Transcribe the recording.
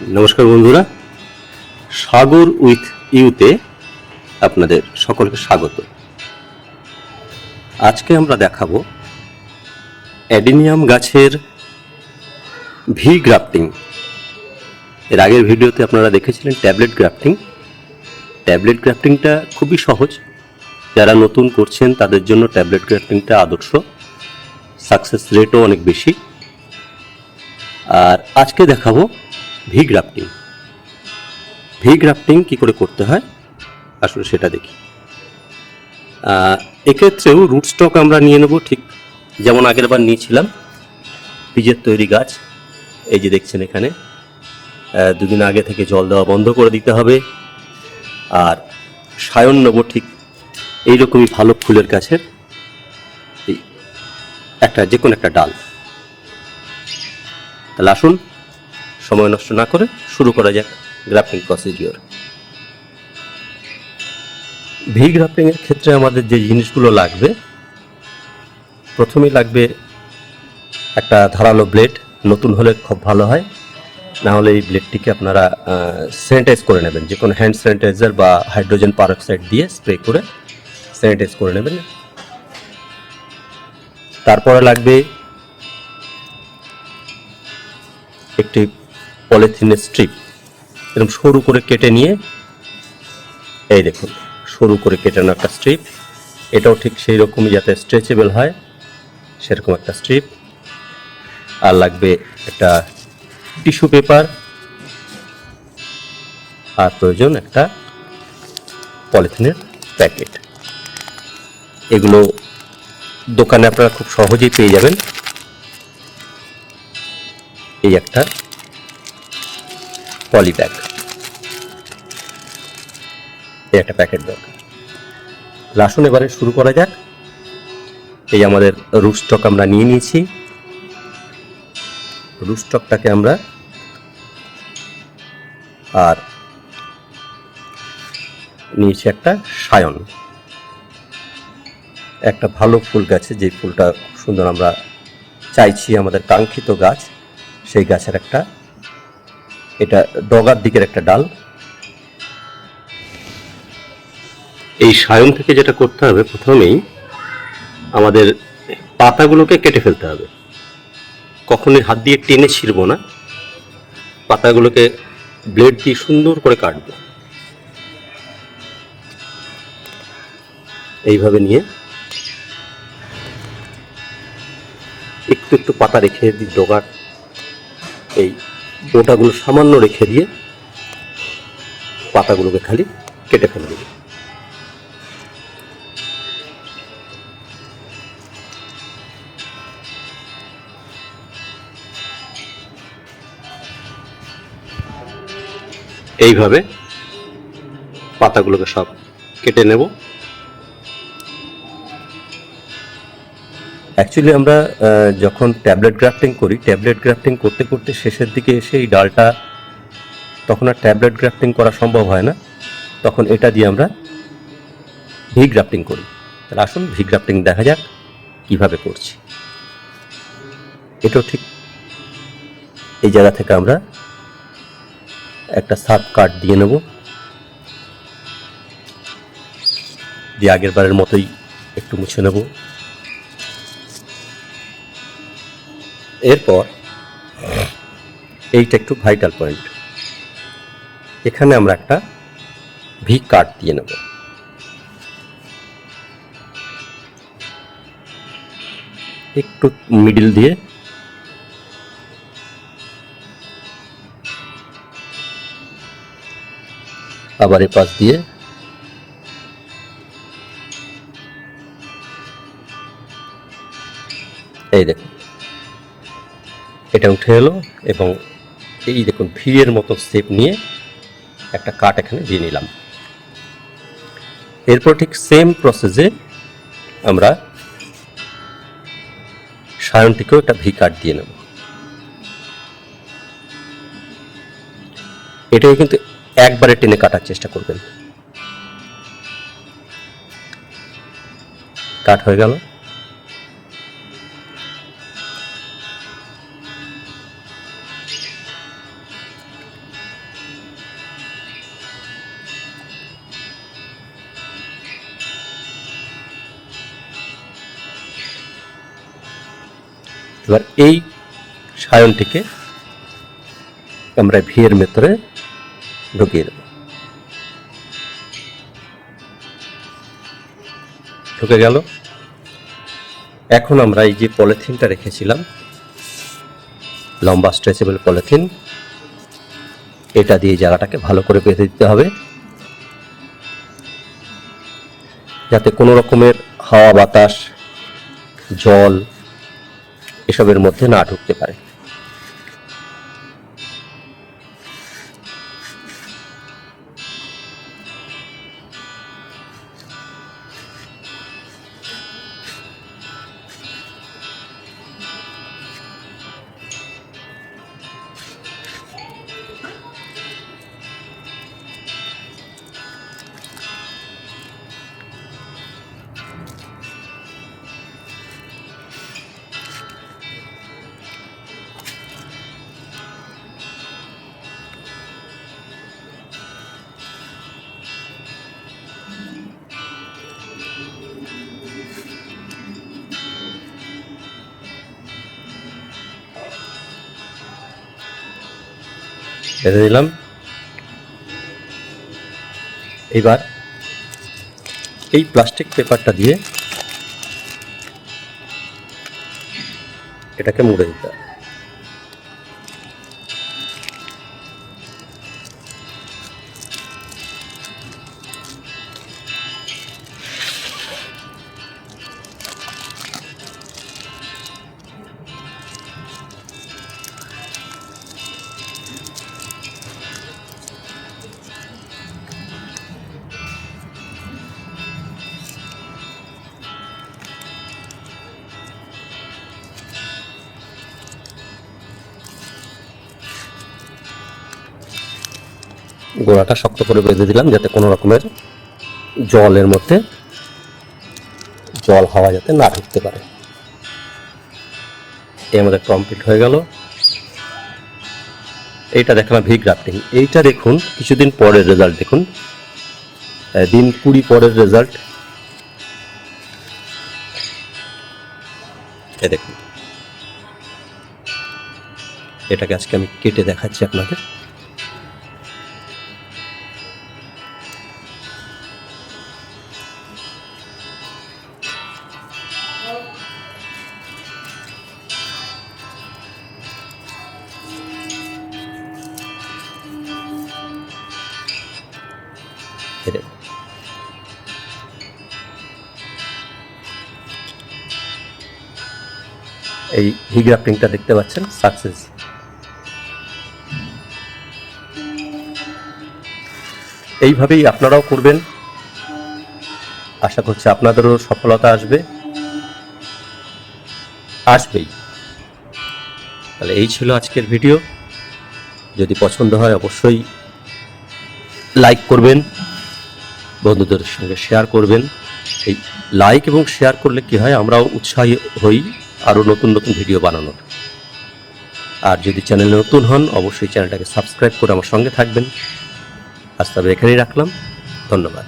নমস্কার বন্ধুরা। সাগর উইথ ইউতে আপনাদের সকলকে স্বাগত। আজকে আমরা দেখাবো অ্যাডিনিয়াম গাছের ভি গ্রাফটিং। এর আগের ভিডিওতে আপনারা দেখেছিলেন ট্যাবলেট গ্রাফটিং। ট্যাবলেট গ্রাফটিংটা খুবই সহজ। যারা নতুন করছেন, তাদের জন্য ট্যাবলেট গ্রাফটিংটা আদর্শ। সাকসেস রেটও অনেক বেশি। আর আজকে দেখাবো ভি গ্রাফটিং ভি গ্রাফটিং কী করে করতে হয়? আসলে সেটা দেখি। এক্ষেত্রেও রুট স্টক আমরা নিয়ে নেব, ঠিক যেমন আগের বার নিয়েছিলাম। বীজের তৈরি গাছ, এই যে দেখছেন এখানে। দুদিন আগে থেকে জল দেওয়া বন্ধ করে দিতে হবে। আর সায়ন নেব, ঠিক এইরকমই ভালো ফুলের গাছের। একটা যে কোনো একটা ডাল। তাহলে আসুন সময় নষ্ট না করে শুরু করা যাক গ্রাফটিং প্রসিডিওর ভি গ্রাফটিং এর ক্ষেত্রে আমাদের যে জিনিসগুলো লাগবে প্রথমে লাগবে একটা ধারালো ব্লেড নতুন হলে খুব ভালো হয়। না হলে এই ব্লেডটিকে আপনারা স্যানিটাইজ করে নেবেন। যে কোনো হ্যান্ড স্যানিটাইজার বা হাইড্রোজেন পারক্সাইড দিয়ে স্প্রে করে স্যানিটাইজ করে নেবেন। তারপরে লাগবে একটি পলিথিনের স্ট্রিপ এরকম সরু করে কেটে নিয়ে, এই দেখুন, সরু করে কেটানো একটা স্ট্রিপ এটাও ঠিক সেই রকমই যাতে স্ট্রেচেবল হয়, সেরকম একটা স্ট্রিপ আর লাগবে একটা টিস্যু পেপার আর প্রয়োজন একটা পলিথিনের প্যাকেট। এগুলো দোকানে আপনারা খুব সহজেই পেয়ে যাবেন। এই একটা পলি ব্যাগ এই একটা প্যাকেট দরকার লাসুন এবারে শুরু করা যাক। এই আমাদের রুট স্টক আমরা নিয়ে নিয়েছি। রুট স্টকটাকে আমরা আর নিয়েছি একটা সায়ন। একটা ভালো ফুল গাছে, যে ফুলটা সুন্দর আমরা চাইছি, আমাদের কাঙ্ক্ষিত গাছ, সেই গাছের একটা এটা ডগার দিকের একটা ডাল। এই সায়ন থেকে যেটা করতে হবে প্রথমেই আমাদের পাতাগুলোকে কেটে ফেলতে হবে। কখনোই হাত দিয়ে টেনে ছিঁড়ব না। পাতাগুলোকে ব্লেড দিয়ে সুন্দর করে কাটবো। এইভাবে নিয়ে একটু একটু পাতা রেখে দিই ডগার এই গোটাগুলো সামান্য রেখে দিয়ে পাতাগুলোকে খালি কেটে ফেলে দেবে। এইভাবে পাতাগুলোকে সব কেটে নেব। অ্যাকচুয়ালি আমরা যখন ট্যাবলেট গ্রাফটিং করি ট্যাবলেট গ্রাফটিং করতে করতে শেষের দিকে এসে এই ডালটা, তখন আর ট্যাবলেট গ্রাফটিং করা সম্ভব হয় না। তখন এটা দিয়ে আমরা ভি গ্রাফটিং করি। তাহলে আসুন ভি গ্রাফটিং দেখা যাক কীভাবে করছি। এটাও ঠিক এই জায়গা থেকে আমরা একটা সাব কাট দিয়ে নেব। দিয়ে আগের বারের মতোই একটু মুছে নেব। এরপর, এইটা একটু ভাইটাল পয়েন্ট এখানে আমরা একটা ভি কাট দিয়ে নেব। একটু মিডিল দিয়ে। আবার এ পাশ দিয়ে। এই দেখুন। এটা উঠে এলো এবং এই দেখুন ভিড়ের মতো শেপ নিয়ে একটা কাট এখানে দিয়ে নিলাম। এরপর ঠিক সেম প্রসেসে আমরা সায়নটিকেও একটা ভি কাট দিয়ে নেব। এটাকে কিন্তু একবারে টেনে কাটার চেষ্টা করবেন। কাট হয়ে গেল। এবার এই সায়নটিকে আমরা ভিয়ের ভেতরে ঢুকিয়ে দেব। ঢুকে গেল। এখন আমরা এই যে পলিথিনটা রেখেছিলাম, লম্বা স্ট্রেচেবল পলিথিন, এটা দিয়ে জায়গাটাকে ভালো করে বেঁধে দিতে হবে। যাতে কোনো রকমের হাওয়া, বাতাস, জল এসবের মধ্যে না ঢুকতে পারে। বেঁধে দিলাম। এবার এই প্লাস্টিক পেপারটা দিয়ে এটাকে মুড়ে দিতে হবে। গোড়াটা শক্ত করে বেঁধে দিলাম যাতে কোনো রকমের জলের মধ্যে জল হাওয়া যাতে না ঢুকতে পারে। এই আমাদের কমপ্লিট হয়ে গেল। এইটা দেখলাম ভি গ্রাফটিং এইটা দেখুন, কিছুদিন পরের রেজাল্ট দেখুন। দিন কুড়ি পরের রেজাল্ট এ দেখুন। এটাকে আজকে আমি কেটে দেখাচ্ছি আপনাদের। এই দেখুন। এই হিগ্রাফটিংটা দেখতে পাচ্ছেন? সাকসেস। এইভাবেই আপনারাও করবেন। আশা করছি আপনাদেরও সফলতা আসবে। আসবেই। তাহলে এই ছিল আজকের ভিডিও। যদি পছন্দ হয় অবশ্যই লাইক করবেন। বন্ধুদের সঙ্গে শেয়ার করবেন। এই লাইক এবং শেয়ার করলে কি হয়, আমরাও উৎসাহী হই আরও নতুন নতুন ভিডিও বানানোর। আর যদি চ্যানেলে নতুন হন, অবশ্যই চ্যানেলটাকে সাবস্ক্রাইব করে আমার সঙ্গে থাকবেন। আজ তবে এখানেই রাখলাম। ধন্যবাদ।